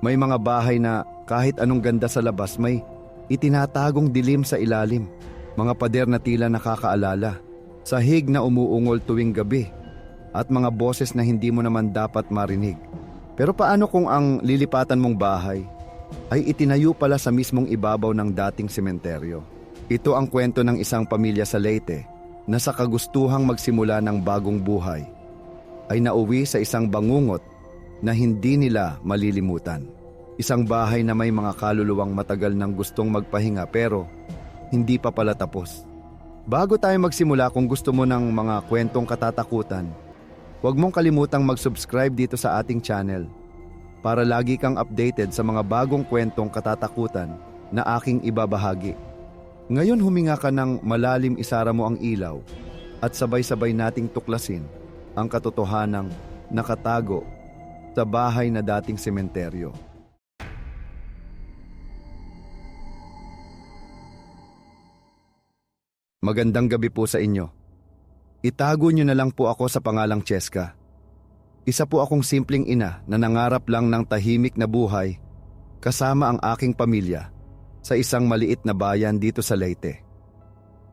May mga bahay na kahit anong ganda sa labas may itinatagong dilim sa ilalim. Mga pader na tila nakakaalala. Sahig na umuungol tuwing gabi. At mga boses na hindi mo naman dapat marinig. Pero paano kung ang lilipatan mong bahay ay itinayo pala sa mismong ibabaw ng dating sementeryo? Ito ang kwento ng isang pamilya sa Leyte na sa kagustuhang magsimula ng bagong buhay ay nauwi sa isang bangungot na hindi nila malilimutan. Isang bahay na may mga kaluluwang matagal nang gustong magpahinga pero hindi pa pala tapos. Bago tayo magsimula kung gusto mo ng mga kwentong katatakutan, huwag mong kalimutang mag-subscribe dito sa ating channel para lagi kang updated sa mga bagong kwentong katatakutan na aking ibabahagi. Ngayon huminga ka ng malalim isara mo ang ilaw at sabay-sabay nating tuklasin ang katotohanang nakatago sa bahay na dating sementeryo. Magandang gabi po sa inyo. Itago niyo na lang po ako sa pangalang Cheska. Isa po akong simpleng ina na nangarap lang ng tahimik na buhay kasama ang aking pamilya sa isang maliit na bayan dito sa Leyte.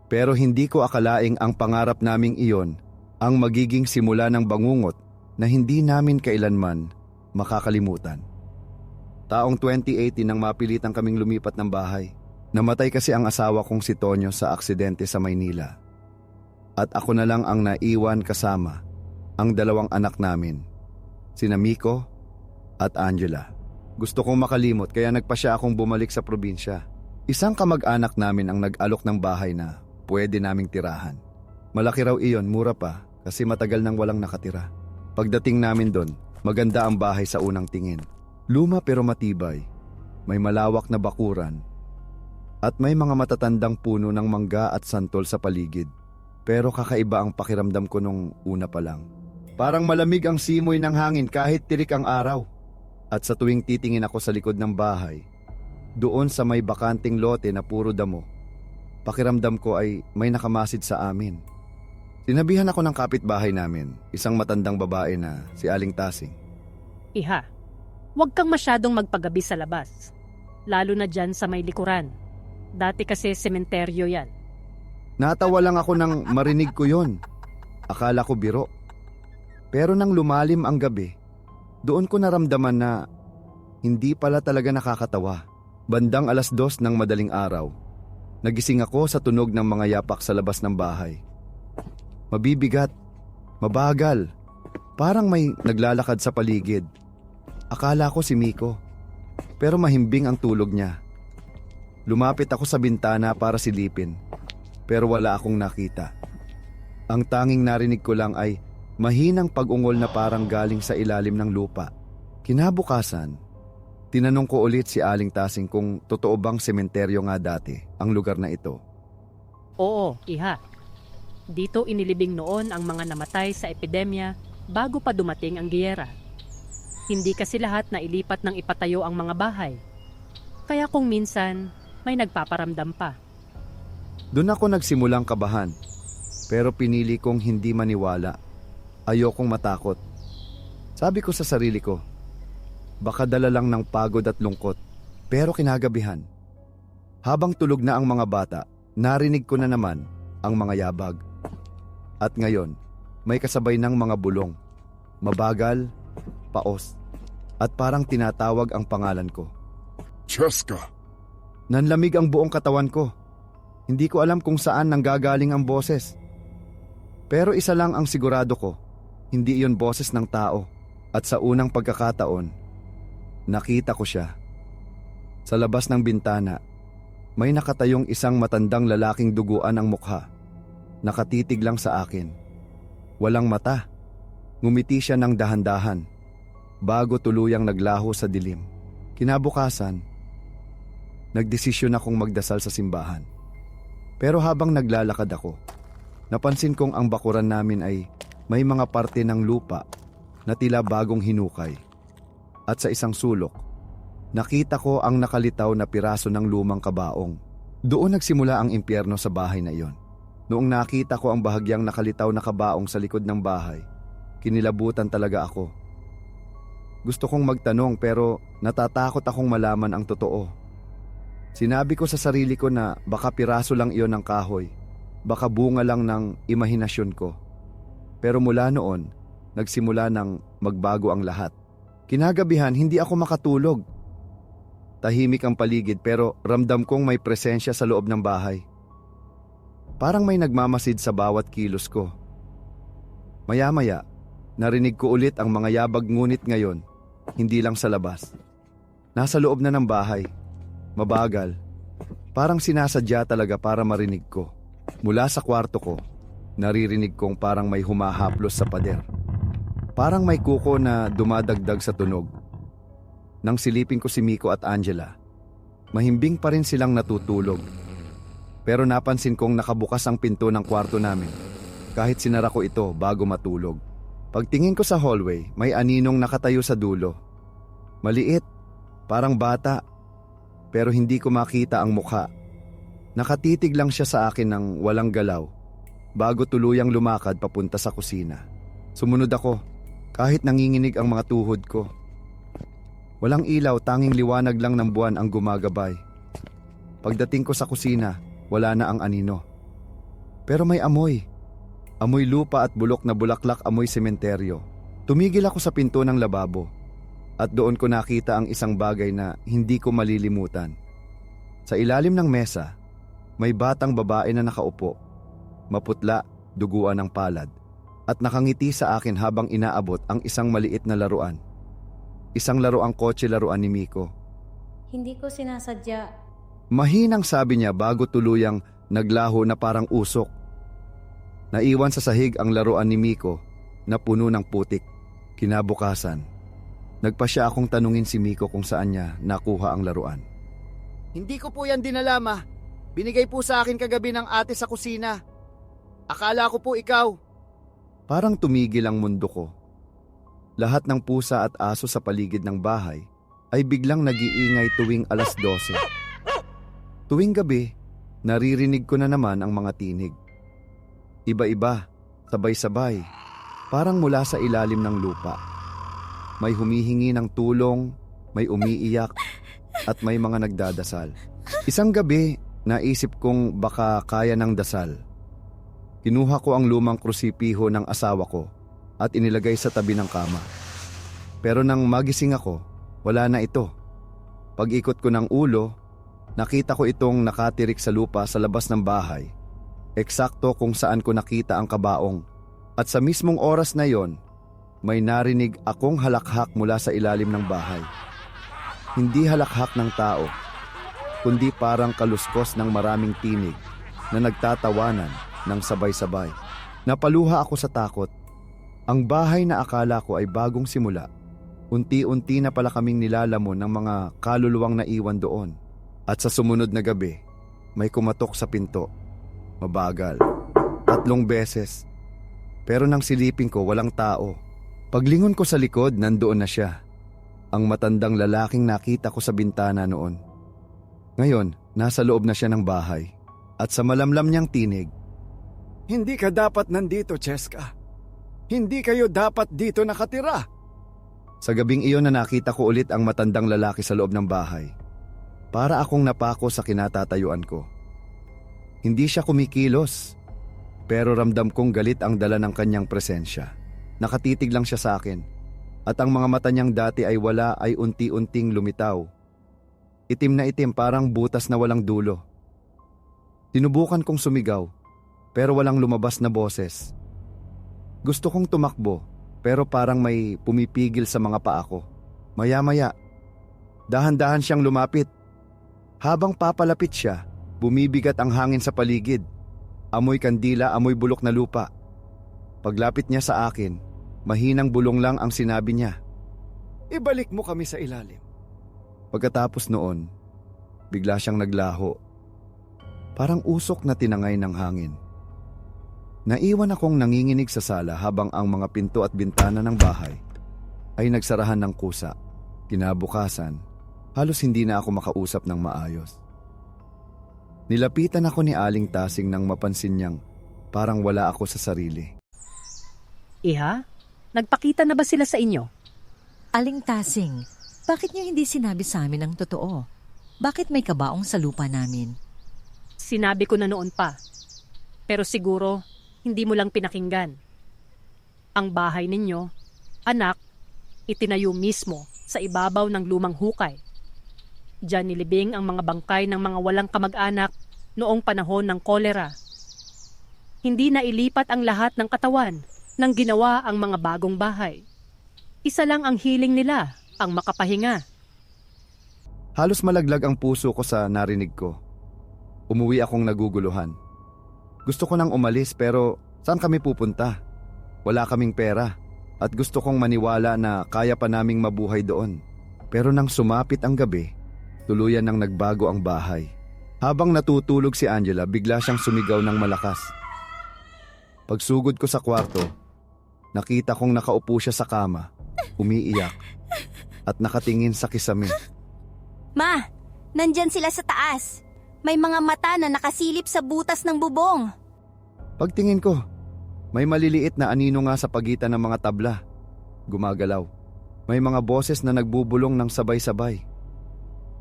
Pero hindi ko akalaing ang pangarap naming iyon ang magiging simula ng bangungot na hindi namin kailanman makakalimutan. Taong 2018 nang mapilitang kaming lumipat ng bahay. Namatay kasi ang asawa kong si Tonyo sa aksidente sa Maynila. At ako na lang ang naiwan kasama ang dalawang anak namin, sina Miko at Angela. Gusto kong makalimot kaya nagpa siya akong bumalik sa probinsya. Isang kamag-anak namin ang nag-alok ng bahay na pwede naming tirahan. Malaki raw iyon, mura pa, kasi matagal nang walang nakatira. Pagdating namin doon, maganda ang bahay sa unang tingin. Luma pero matibay. May malawak na bakuran. At may mga matatandang puno ng mangga at santol sa paligid. Pero kakaiba ang pakiramdam ko nung una pa lang. Parang malamig ang simoy ng hangin kahit tirik ang araw. At sa tuwing titingin ako sa likod ng bahay, doon sa may bakanting lote na puro damo, pakiramdam ko ay may nakamasid sa amin. Sinabihan ako ng kapitbahay namin, isang matandang babae na si Aling Tasing. Iha, huwag kang masyadong magpagabi sa labas. Lalo na dyan sa may likuran. Dati kasi sementeryo yan. Natawa lang ako nang marinig ko yon. Akala ko biro. Pero nang lumalim ang gabi, doon ko naramdaman na hindi pala talaga nakakatawa. Bandang alas dos ng madaling araw, nagising ako sa tunog ng mga yapak sa labas ng bahay. Mabibigat, mabagal, parang may naglalakad sa paligid. Akala ko si Miko, pero mahimbing ang tulog niya. Lumapit ako sa bintana para silipin, pero wala akong nakita. Ang tanging narinig ko lang ay mahinang pag-ungol na parang galing sa ilalim ng lupa. Kinabukasan, tinanong ko ulit si Aling Tasing kung totoo bang sementeryo nga dati ang lugar na ito. Oo, Iha. Dito inilibing noon ang mga namatay sa epidemya bago pa dumating ang giyera. Hindi kasi lahat na ilipat ng ipatayo ang mga bahay. Kaya kung minsan, may nagpaparamdam pa. Doon ako nagsimulang kabahan, pero pinili kong hindi maniwala. Ayokong matakot. Sabi ko sa sarili ko, baka dala lang ng pagod at lungkot. Pero kinagabihan, habang tulog na ang mga bata, narinig ko na naman ang mga yabag. At ngayon, may kasabay ng mga bulong. Mabagal, paos, at parang tinatawag ang pangalan ko. Cheska, Nanlamig ang buong katawan ko. Hindi ko alam kung saan nanggagaling ang boses. Pero isa lang ang sigurado ko, hindi iyon boses ng tao. At sa unang pagkakataon, nakita ko siya. Sa labas ng bintana, may nakatayong isang matandang lalaking duguan ang mukha. Nakatitig lang sa akin. Walang mata. Ngumiti siya ng dahan-dahan bago tuluyang naglaho sa dilim. Kinabukasan, nagdesisyon akong magdasal sa simbahan. Pero habang naglalakad ako, napansin kong ang bakuran namin ay may mga parte ng lupa na tila bagong hinukay. At sa isang sulok, nakita ko ang nakalitaw na piraso ng lumang kabaong. Doon nagsimula ang impyerno sa bahay na iyon. Noong nakita ko ang bahagyang nakalitaw na kabaong sa likod ng bahay, kinilabutan talaga ako. Gusto kong magtanong pero natatakot akong malaman ang totoo. Sinabi ko sa sarili ko na baka piraso lang iyon ng kahoy. Baka bunga lang ng imahinasyon ko. Pero mula noon, nagsimula ng magbago ang lahat. Kinagabihan, hindi ako makatulog. Tahimik ang paligid pero ramdam kong may presensya sa loob ng bahay. Parang may nagmamasid sa bawat kilos ko. Maya-maya, narinig ko ulit ang mga yabag ngunit ngayon, hindi lang sa labas. Nasa loob na ng bahay. Mabagal. Parang sinasadya talaga para marinig ko. Mula sa kwarto ko, naririnig kong parang may humahaplos sa pader. Parang may kuko na dumadagdag sa tunog. Nang silipin ko si Miko at Angela, mahimbing pa rin silang natutulog. Pero napansin kong nakabukas ang pinto ng kwarto namin kahit sinara ko ito bago matulog. Pagtingin ko sa hallway, may aninong nakatayo sa dulo. Maliit, parang bata, pero hindi ko makita ang mukha. Nakatitig lang siya sa akin ng walang galaw bago tuluyang lumakad papunta sa kusina. Sumunod ako kahit nanginginig ang mga tuhod ko. Walang ilaw, tanging liwanag lang ng buwan ang gumagabay. Pagdating ko sa kusina, wala na ang anino. Pero may amoy. Amoy lupa at bulok na bulaklak amoy sementeryo. Tumigil ako sa pinto ng lababo at doon ko nakita ang isang bagay na hindi ko malilimutan. Sa ilalim ng mesa, may batang babae na nakaupo. Maputla, duguan ng palad. At nakangiti sa akin habang inaabot ang isang maliit na laruan. Isang laruang kotse laruan ni Miko. Hindi ko sinasadya. Mahinang sabi niya bago tuluyang naglaho na parang usok. Naiwan sa sahig ang laruan ni Miko na puno ng putik. Kinabukasan, nagpa siya akong tanungin si Miko kung saan niya nakuha ang laruan. Hindi ko po yan dinala, ma. Binigay po sa akin kagabi ng ate sa kusina. Akala ko po ikaw. Parang tumigil ang mundo ko. Lahat ng pusa at aso sa paligid ng bahay ay biglang nagiingay tuwing alas 12. Tuwing gabi, naririnig ko na naman ang mga tinig. Iba-iba, sabay-sabay, parang mula sa ilalim ng lupa. May humihingi ng tulong, may umiiyak, at may mga nagdadasal. Isang gabi, naisip kong baka kaya ng dasal. Kinuha ko ang lumang krusipiho ng asawa ko at inilagay sa tabi ng kama. Pero nang magising ako, wala na ito. Pag-ikot ko ng ulo, nakita ko itong nakatirik sa lupa sa labas ng bahay. Eksakto kung saan ko nakita ang kabaong. At sa mismong oras na yon, may narinig akong halakhak mula sa ilalim ng bahay. Hindi halakhak ng tao, kundi parang kaluskos ng maraming tinig na nagtatawanan ng sabay-sabay. Napaluha ako sa takot. Ang bahay na akala ko ay bagong simula. Unti-unti na pala kaming nilalamon ng mga kaluluwang naiwan doon. At sa sumunod na gabi, may kumatok sa pinto. Mabagal. Tatlong beses. Pero nang silipin ko, walang tao. Paglingon ko sa likod, nandoon na siya. Ang matandang lalaking nakita ko sa bintana noon. Ngayon, nasa loob na siya ng bahay. At sa malamlam niyang tinig, Hindi ka dapat nandito, Cheska. Hindi kayo dapat dito nakatira. Sa gabing iyon na nakita ko ulit ang matandang lalaki sa loob ng bahay. Para akong napako sa kinatatayuan ko. Hindi siya kumikilos, pero ramdam kong galit ang dala ng kanyang presensya. Nakatitig lang siya sa akin, at ang mga mata niyang dati ay wala ay unti-unting lumitaw. Itim na itim parang butas na walang dulo. Sinubukan kong sumigaw, pero walang lumabas na boses. Gusto kong tumakbo, pero parang may pumipigil sa mga paa ko. Maya-maya, dahan-dahan siyang lumapit. Habang papalapit siya, bumibigat ang hangin sa paligid. Amoy kandila, amoy bulok na lupa. Paglapit niya sa akin, mahinang bulong lang ang sinabi niya. Ibalik mo kami sa ilalim. Pagkatapos noon, bigla siyang naglaho. Parang usok na tinangay ng hangin. Naiwan akong nanginginig sa sala habang ang mga pinto at bintana ng bahay ay nagsarahan ng kusa. Kinabukasan, halos hindi na ako makausap ng maayos. Nilapitan ako ni Aling Tasing nang mapansin niyang parang wala ako sa sarili. Iha, nagpakita na ba sila sa inyo? Aling Tasing, bakit niyo hindi sinabi sa amin ang totoo? Bakit may kabaong sa lupa namin? Sinabi ko na noon pa. Pero siguro, hindi mo lang pinakinggan. Ang bahay ninyo, anak, itinayo mismo sa ibabaw ng lumang hukay. Diyan nilibing ang mga bangkay ng mga walang kamag-anak noong panahon ng kolera. Hindi na ilipat ang lahat ng katawan nang ginawa ang mga bagong bahay. Isa lang ang hiling nila, ang makapahinga. Halos malaglag ang puso ko sa narinig ko. Umuwi akong naguguluhan. Gusto ko nang umalis pero saan kami pupunta? Wala kaming pera at gusto kong maniwala na kaya pa naming mabuhay doon. Pero nang sumapit ang gabi, tuluyan nang nagbago ang bahay. Habang natutulog si Angela, bigla siyang sumigaw ng malakas. Pagsugod ko sa kwarto, nakita kong nakaupo siya sa kama, umiiyak, at nakatingin sa kisame. Ma, nandyan sila sa taas. May mga mata na nakasilip sa butas ng bubong. Pagtingin ko, may maliliit na anino nga sa pagitan ng mga tabla. Gumagalaw. May mga boses na nagbubulong ng sabay-sabay.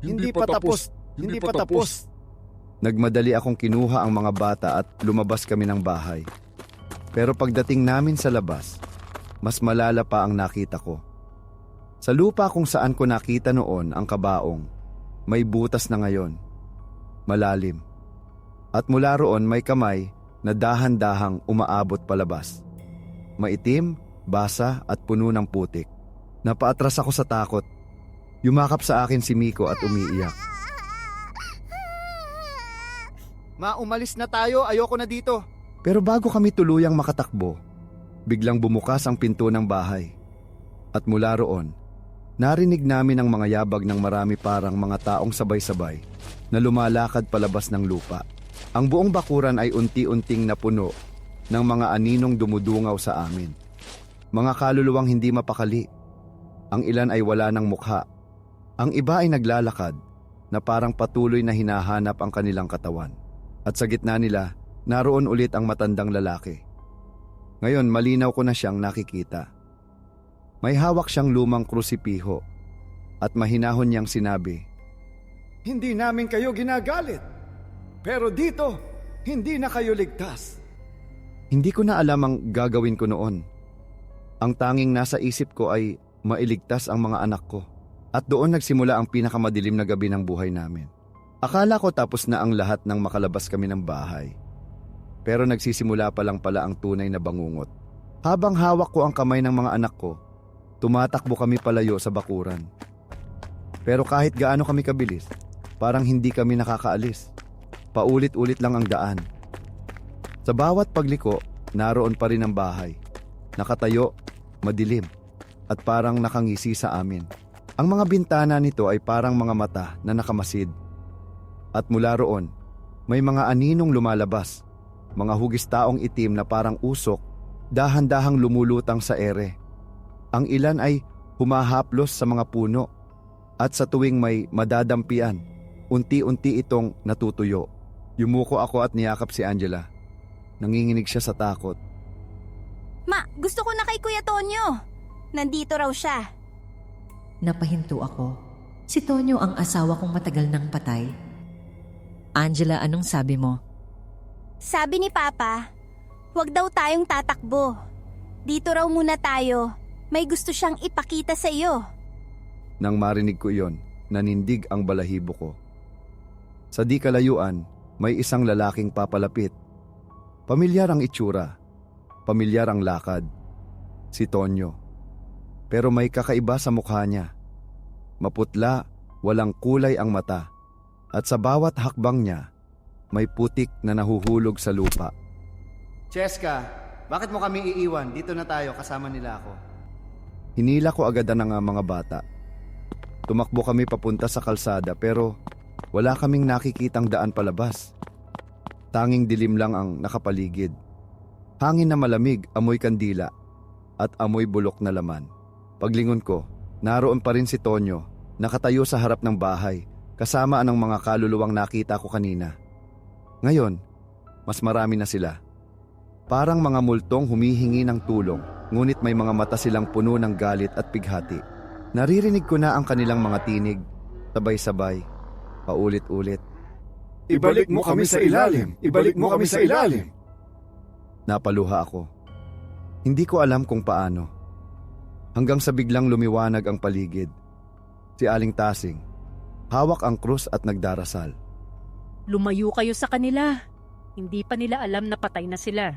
Hindi pa tapos. Hindi pa tapos. Nagmadali akong kinuha ang mga bata at lumabas kami ng bahay. Pero pagdating namin sa labas, mas malala pa ang nakita ko. Sa lupa kung saan ko nakita noon ang kabaong, may butas na ngayon. Malalim. At mula roon may kamay na dahan-dahang umaabot palabas. Maitim, basa at puno ng putik. Napaatras ako sa takot. Yumakap sa akin si Miko at umiiyak. Ma, umalis na tayo. Ayoko na dito. Pero bago kami tuluyang makatakbo, biglang bumukas ang pinto ng bahay. At mula roon, narinig namin ang mga yabag ng marami parang mga taong sabay-sabay na lumalakad palabas ng lupa. Ang buong bakuran ay unti-unting napuno ng mga aninong dumudungaw sa amin. Mga kaluluwang hindi mapakali. Ang ilan ay wala ng mukha. Ang iba ay naglalakad na parang patuloy na hinahanap ang kanilang katawan. At sa gitna nila, naroon ulit ang matandang lalaki. Ngayon malinaw ko na siyang nakikita. May hawak siyang lumang krusipiho at mahinahon niyang sinabi, Hindi namin kayo ginagalit. Pero dito, hindi na kayo ligtas. Hindi ko na alam ang gagawin ko noon. Ang tanging nasa isip ko ay mailigtas ang mga anak ko. At doon nagsimula ang pinakamadilim na gabi ng buhay namin. Akala ko tapos na ang lahat nang makalabas kami ng bahay. Pero nagsisimula pa lang pala ang tunay na bangungot. Habang hawak ko ang kamay ng mga anak ko, tumatakbo kami palayo sa bakuran. Pero kahit gaano kami kabilis, parang hindi kami nakakaalis. Paulit-ulit lang ang daan. Sa bawat pagliko, naroon pa rin ang bahay. Nakatayo, madilim, at parang nakangisi sa amin. Ang mga bintana nito ay parang mga mata na nakamasid. At mula roon, may mga aninong lumalabas. Mga hugis taong itim na parang usok, dahan-dahang lumulutang sa ere. Ang ilan ay humahaplos sa mga puno. At sa tuwing may madadampian, unti-unti itong natutuyo. Yumuko ako at niyakap si Angela. Nanginginig siya sa takot. Ma, gusto ko na kay Kuya Tonyo. Nandito raw siya. Napahinto ako. Si Tonyo ang asawa kong matagal nang patay. Angela, anong sabi mo? Sabi ni Papa, huwag daw tayong tatakbo. Dito raw muna tayo. May gusto siyang ipakita sa iyo. Nang marinig ko iyon, nanindig ang balahibo ko. Sa di kalayuan, may isang lalaking papalapit. Pamilyar ang itsura, pamilyar ang lakad. Si Tonyo. Pero may kakaiba sa mukha niya. Maputla, walang kulay ang mata. At sa bawat hakbang niya, may putik na nahuhulog sa lupa. Cheska, bakit mo kami iiwan? Dito na tayo, kasama nila ako. Hinila ko agad ang mga bata. Tumakbo kami papunta sa kalsada pero wala kaming nakikitang daan palabas. Tanging dilim lang ang nakapaligid. Hangin na malamig, amoy kandila, at amoy bulok na laman. Paglingon ko, naroon pa rin si Tonyo, nakatayo sa harap ng bahay, kasama ang mga kaluluwang nakita ko kanina. Ngayon, mas marami na sila. Parang mga multong humihingi ng tulong, ngunit may mga mata silang puno ng galit at pighati. Naririnig ko na ang kanilang mga tinig, sabay-sabay, paulit-ulit. Ibalik mo kami sa ilalim. Ibalik mo kami sa ilalim. Napaluha ako. Hindi ko alam kung paano. Hanggang sa biglang lumiwanag ang paligid. Si Aling Tasing, hawak ang krus at nagdarasal. Lumayo kayo sa kanila. Hindi pa nila alam na patay na sila.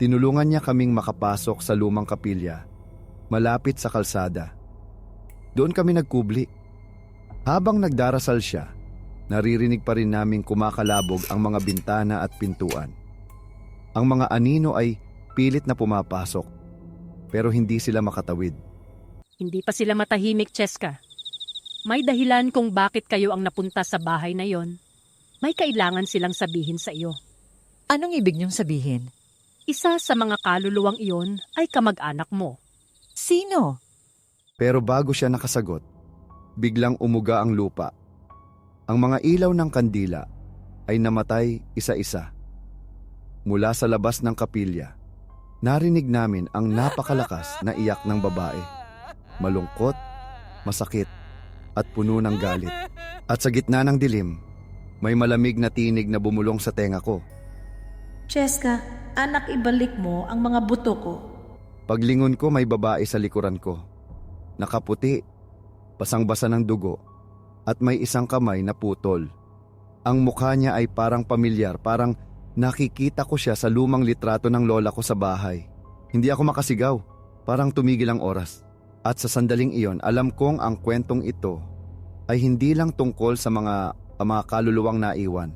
Tinulungan niya kaming makapasok sa lumang kapilya, malapit sa kalsada. Doon kami nagkubli. Habang nagdarasal siya, naririnig pa rin naming kumakalabog ang mga bintana at pintuan. Ang mga anino ay pilit na pumapasok, pero hindi sila makatawid. Hindi pa sila matahimik, Cheska. May dahilan kung bakit kayo ang napunta sa bahay na yon. May kailangan silang sabihin sa iyo. Anong ibig niyong sabihin? Isa sa mga kaluluwang iyon ay kamag-anak mo. Sino? Pero bago siya nakasagot, biglang umuga ang lupa. Ang mga ilaw ng kandila ay namatay isa-isa. Mula sa labas ng kapilya, narinig namin ang napakalakas na iyak ng babae. Malungkot, masakit, at puno ng galit. At sa gitna ng dilim, may malamig na tinig na bumulong sa tenga ko. Cheska, anak ibalik mo ang mga buto ko. Paglingon ko may babae sa likuran ko. Nakaputi, basang-basa ng dugo, at may isang kamay na putol. Ang mukha niya ay parang pamilyar, parang nakikita ko siya sa lumang litrato ng lola ko sa bahay. Hindi ako makasigaw, parang tumigil ang oras. At sa sandaling iyon, alam kong ang kwentong ito ay hindi lang tungkol sa mga, ang mga kaluluwang naiwan,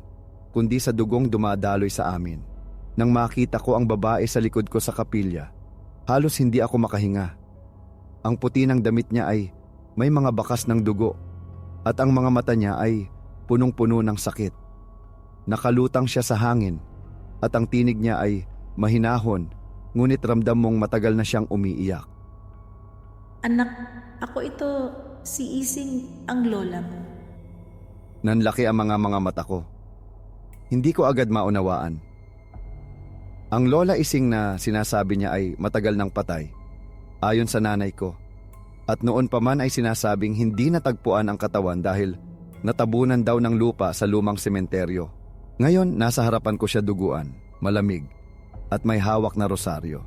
kundi sa dugong dumadaloy sa amin. Nang makita ko ang babae sa likod ko sa kapilya, halos hindi ako makahinga. Ang puti ng damit niya ay may mga bakas ng dugo at ang mga mata niya ay punong-puno ng sakit. Nakalutang siya sa hangin at ang tinig niya ay mahinahon ngunit ramdam mong matagal na siyang umiiyak. Anak, ako ito, si Ising, ang lola mo. Nanlaki ang mga mga mata ko. Hindi ko agad maunawaan. Ang lola ising na sinasabi niya ay matagal ng patay, ayon sa nanay ko. At noon pa man ay sinasabing hindi natagpuan ang katawan dahil natabunan daw ng lupa sa lumang sementeryo. Ngayon, nasa harapan ko siya duguan, malamig, at may hawak na rosaryo.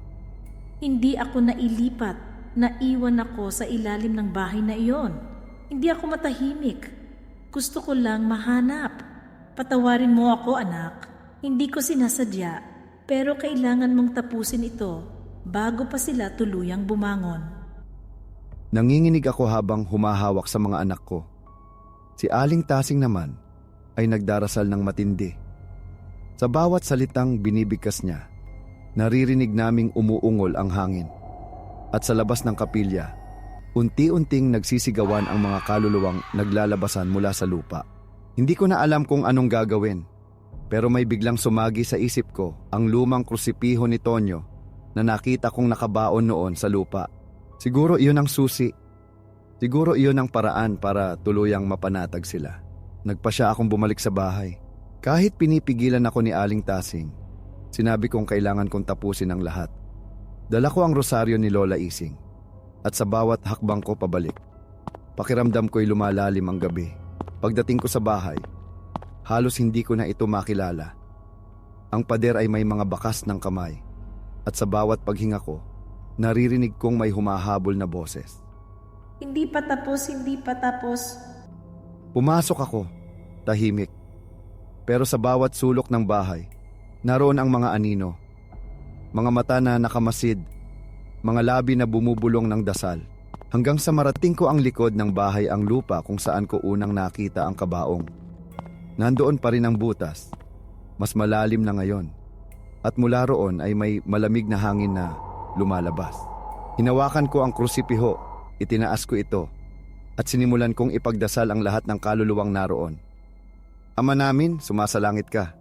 Hindi ako nailipat. Naiwan ako sa ilalim ng bahay na iyon. Hindi ako matahimik. Gusto ko lang mahanap. Patawarin mo ako, anak. Hindi ko sinasadya, pero kailangan mong tapusin ito bago pa sila tuluyang bumangon. Nanginginig ako habang humahawak sa mga anak ko. Si Aling Tasing naman ay nagdarasal ng matindi. Sa bawat salitang binibigkas niya, naririnig naming umuungol ang hangin. At sa labas ng kapilya, unti-unting nagsisigawan ang mga kaluluwang naglalabasan mula sa lupa. Hindi ko na alam kung anong gagawin, pero may biglang sumagi sa isip ko ang lumang krusipiho ni Tonyo na nakita kong nakabaon noon sa lupa. Siguro iyon ang susi. Siguro iyon ang paraan para tuluyang mapanatag sila. Nagpa siya akong bumalik sa bahay. Kahit pinipigilan ako ni Aling Tasing, sinabi kong kailangan kong tapusin ang lahat. Dala ko ang rosaryo ni Lola Ising. At sa bawat hakbang ko pabalik, pakiramdam ko'y lumalalim ang gabi. Pagdating ko sa bahay, halos hindi ko na ito makilala. Ang pader ay may mga bakas ng kamay. At sa bawat paghinga ko, naririnig kong may humahabol na boses. Hindi pa tapos, hindi pa tapos. Pumasok ako, tahimik. Pero sa bawat sulok ng bahay, naroon ang mga anino. Mga mata na nakamasid, mga labi na bumubulong ng dasal. Hanggang sa marating ko ang likod ng bahay ang lupa kung saan ko unang nakita ang kabaong. Nandoon pa rin ang butas, mas malalim na ngayon. At mula roon ay may malamig na hangin na lumalabas. Hinawakan ko ang krusipiho, itinaas ko ito, at sinimulan kong ipagdasal ang lahat ng kaluluwang naroon. Ama namin, sumasalangit ka.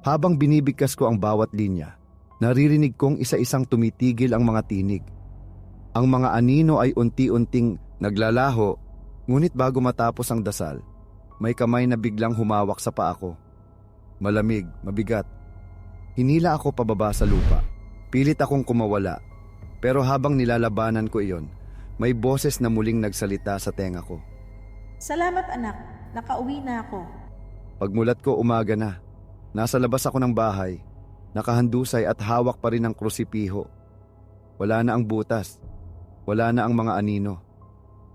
Habang binibigkas ko ang bawat linya, naririnig kong isa-isang tumitigil ang mga tinig. Ang mga anino ay unti-unting naglalaho, ngunit bago matapos ang dasal, may kamay na biglang humawak sa paa ko. Malamig, mabigat. Hinila ako pababa sa lupa. Pilit akong kumawala. Pero habang nilalabanan ko iyon, may boses na muling nagsalita sa tenga ko. Salamat anak, nakauwi na ako. Pagmulat ko umaga na. Nasa labas ako ng bahay. Nakahandusay at hawak pa rin ang krusipiho. Wala na ang butas. Wala na ang mga anino.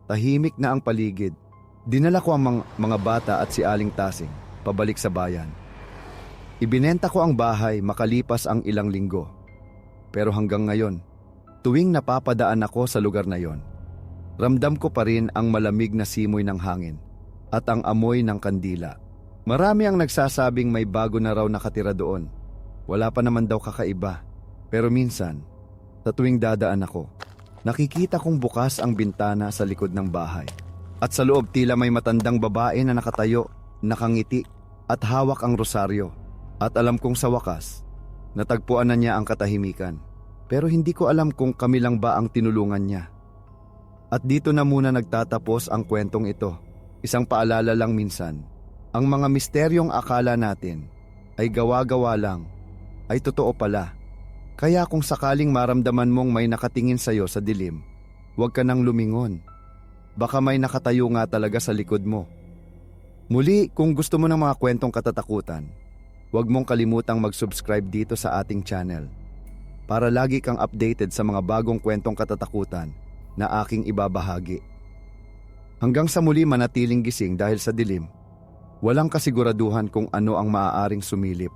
Tahimik na ang paligid. Dinala ko ang mga, mga bata at si Aling Tasing pabalik sa bayan. Ibinenta ko ang bahay makalipas ang ilang linggo. Pero hanggang ngayon, tuwing napapadaan ako sa lugar na yon, ramdam ko pa rin ang malamig na simoy ng hangin at ang amoy ng kandila. Marami ang nagsasabing may bago na raw nakatira doon. Wala pa naman daw kakaiba. Pero minsan, sa tuwing dadaan ako, nakikita kong bukas ang bintana sa likod ng bahay. At sa loob tila may matandang babae na nakatayo, nakangiti, at hawak ang rosaryo. At alam kong sa wakas, natagpuan na niya ang katahimikan. Pero hindi ko alam kung kami lang ba ang tinulungan niya. At dito na muna nagtatapos ang kwentong ito. Isang paalala lang minsan, ang mga misteryong akala natin ay gawa-gawa lang, ay totoo pala. Kaya kung sakaling maramdaman mong may nakatingin sa'yo sa dilim, huwag ka nang lumingon. Baka may nakatayo nga talaga sa likod mo. Muli, kung gusto mo ng mga kwentong katatakutan, huwag mong kalimutang mag-subscribe dito sa ating channel para lagi kang updated sa mga bagong kwentong katatakutan na aking ibabahagi. Hanggang sa muli manatiling gising dahil sa dilim, walang kasiguraduhan kung ano ang maaaring sumilip